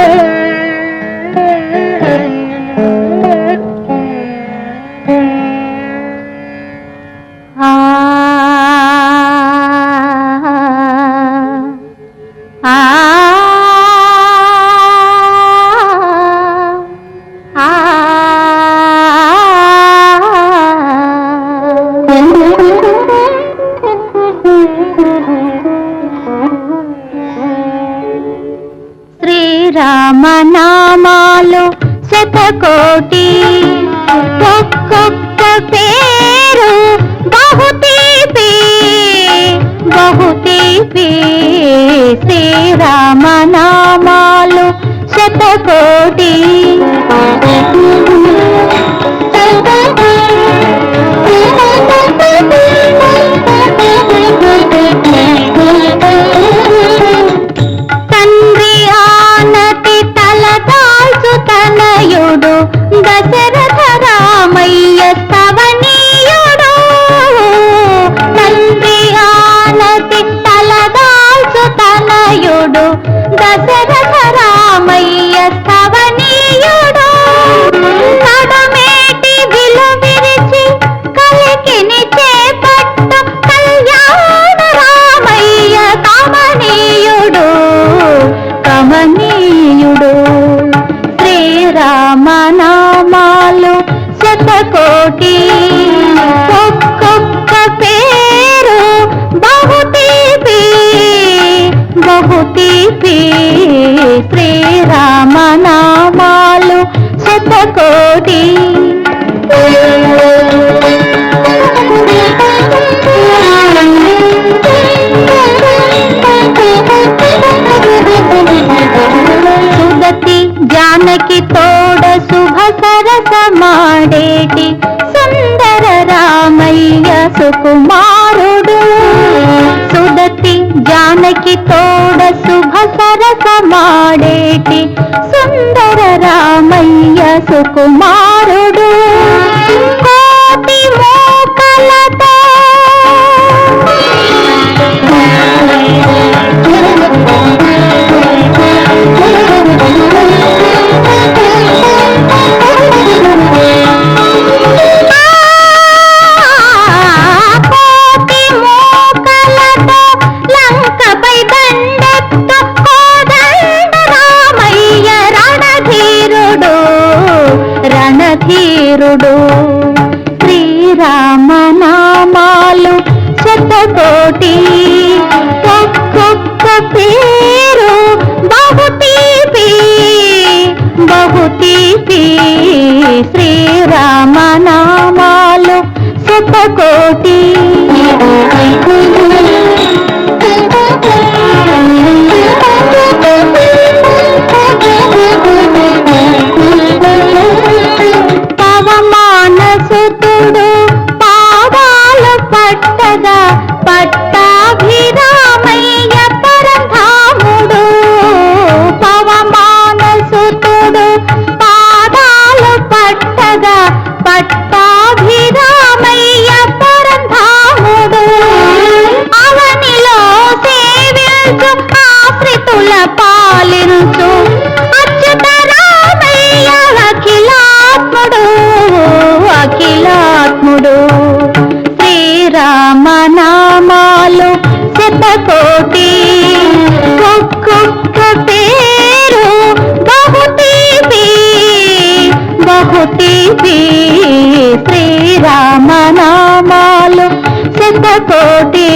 है రామనామాలు శతకోటి. ఒక్కొక్క పేరు బహుతీపి బహుతీపి. రాయుడు దశరథ రామయ్య స్తవనీయు శతకోటి సుదతి జానకి తోడ శుభ సరస మాడేటి సుందర రామయ్య సుకుమారుడు. జానకి తోడ శుభ సరస మాడేటి సుందర రామయ్య సుకుమార్ శ్రీరామ నామాలు శతకోటి పవమానసుతుడు పాదాలు పట్టగా పట్ట అఖిలాత్ముడు అఖిలాత్ముడు శ్రీరామ నామాలు శతకోటి ఒక్కొక్క పేరు బహుతీపి బహుతీపి శ్రీరామ నామాలు శతకోటి